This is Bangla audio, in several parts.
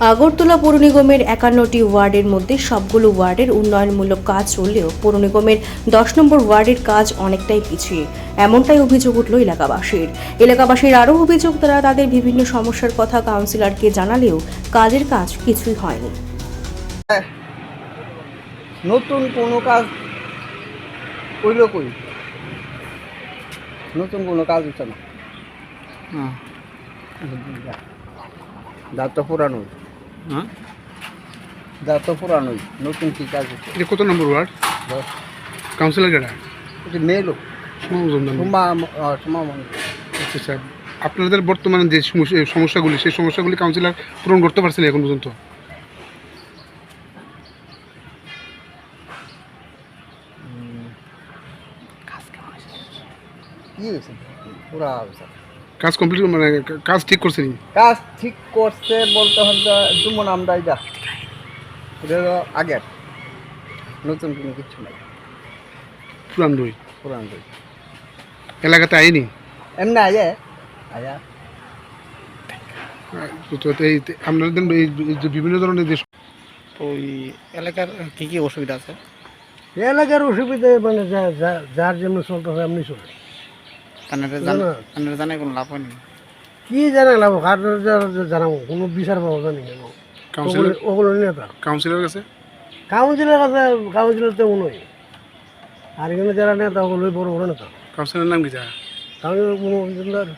আগরতলা পৌর নিগমের একান্নটি ওয়ার্ডের মধ্যে সবগুলো ওয়ার্ডের উন্নয়নমূলক কাজ চললেও পৌর নিগমের দশ নম্বর ওয়ার্ডের কাজ অনেকটাই পিছিয়ে। এমনটাই অভিযোগ উঠল এলাকাবাসীর। এলাকাবাসীর আরও অভিযোগ তারা তাদের বিভিন্ন সমস্যার কথা কাউন্সিলরকে জানালেও কাজের কাজ কিছুই হয়নি। নতুন কোনো কাজ কইল কই? নতুন কোনো কাজ হচ্ছে না। যা তো পুরানোই। হ্যাঁ যা তো পুরানোই নতুন কি কাজ হচ্ছে? এটা কত নম্বর ওয়ার্ড। কাউন্সিলর এটা মন্দির আচ্ছা স্যার আপনাদের বর্তমানে যে সমস্যা- সমস্যাগুলি সেই সমস্যাগুলি কাউন্সিলর পূরণ করতে পারছেন এখন পর্যন্ত? কি হয়েছে? পুরা কাজ কমপ্লিট মানে কাজ ঠিক করছেন কাজ ঠিক করছে বলতে হলে যেমন আমরা যা। এটা আগের। নতুন কোনো কিছু নাই। পুরান বই। পুরান বই। এলাকাতে আইনি? এমনি আয়া। আয়া। এই আপনাদের এই বিভিন্ন ধরনের যে ওই এলাকার কি কি অসুবিধা আছে? এলাকার অসুবিধা মানে যা- যা- যার যেমন চলতেছে এমনি চলে তাদের না। তাদের জানায় কোনো লাভ হয়নি। কি জানা লাভ? কার জানাব? কোনো বিচার পাবো জানি কেন কাউন্সিলর ওগুলো- নেতা কাউন্সিলর কাছে কাউন্সিলের কাছে কাউন্সিলর তেমন নয় আর এখানে যারা নেতা ওগুলোই বড় বড় নেতা কাউন্সিলর নাম কি যা কাউন্সিলর উমা মজুমদার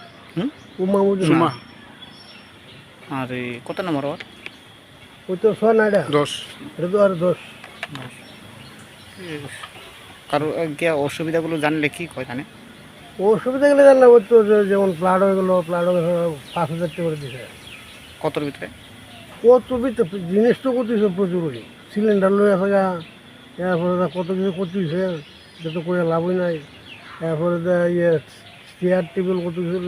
উমা মজুমদার আর এই কত নম্বর ওয়ার্ড ওই তো ছয় নাইডা দশ। এটা তো আর কারও অসুবিধাগুলো জানলে কি কয় জানে অসুবিধা গেলে জানলাম ওই তো যে- যেমন প্লাড হয়ে গেলো প্লাড হয়ে গেলো পাঁচ হাজার টাকা করে দিছে। কতর ভিতরে? কত বিতে জিনিস তো করতেছে প্রচুর ওই সিলিন্ডার লই আসা গা। এরপরে কত কিছু করতেছে এটা তো করে লাভই নাই। এরপরে ইয়ে চেয়ার টেবিল কত কিছু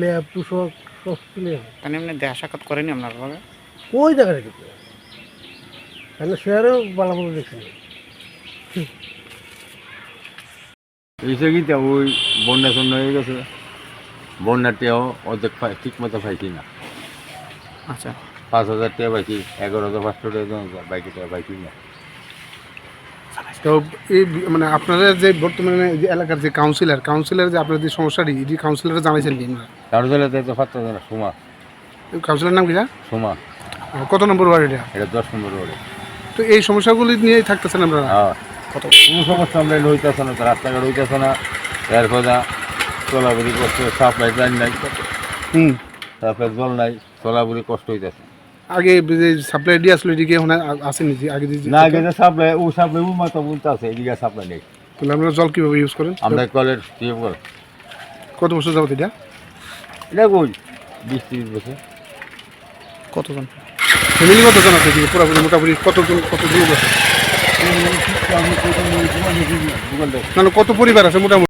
ল্যাব তুষক সব তুলে তাহলে এমনি দেখা সাক্ষাৎ করেনি আপনার লগে ওই জায়গা রেখেছে কেন শেয়ারেও বালাবল দেখছি না। এসে কি ওই বন্যা শূন্য হয়ে গেছে? বন্যাতেও অর্ধেক ঠিক মতো পাইছি না। আচ্ছা। পাঁচ হাজার টাকা পাইছি এগারো হাজার পাঁচশো টাকা বাইকে টাকা পাইছি না। তো এই মানে আপনাদের যে বর্তমানে যে এলাকার যে কাউন্সিলর কাউন্সিলর যে আপনাদের সমস্যাটি এটি কাউন্সিলরে জানাইছেন কি? আপনারা কারও জেলে তো পারতো না সোমা। কাউন্সিলর নাম কি সোমা। কত নম্বর ওয়ার্ড এটা? এটা দশ নম্বর রোডে তো এই সমস্যাগুলি নিয়েই থাকতেছেন আপনারা? হ্যাঁ। কত কোনো সমস্যা আমরা হইতেছে না রাস্তাঘাট হইতেছে না। এরপর চলাবুলি কষ্ট সাপ্লাই লাইন নাই। হুম। তারপরে জল নাই চলাবুলি কষ্ট হইতেছে। আগে যে সাপ্লাই দিয়ে আসলো এদিকে আসেনি আগে যে না গেছে সাপ্লাই ও সাপ্লাই ও মাথা বলতে আছে এদিকে সাপ্লাই নেই। তাহলে আপনারা জল কীভাবে ইউজ করেন? আমরা কলের টিউব কল কত বছর যাবত এটা? এটা কই? বিশ তিরিশ বছর। কতজন? ফ্যামিলি কতজন আছে পুরোপুরি মোটামুটি কতজন কতজন? আছে আমি মানে কত পরিবার আছে মোটামুটি?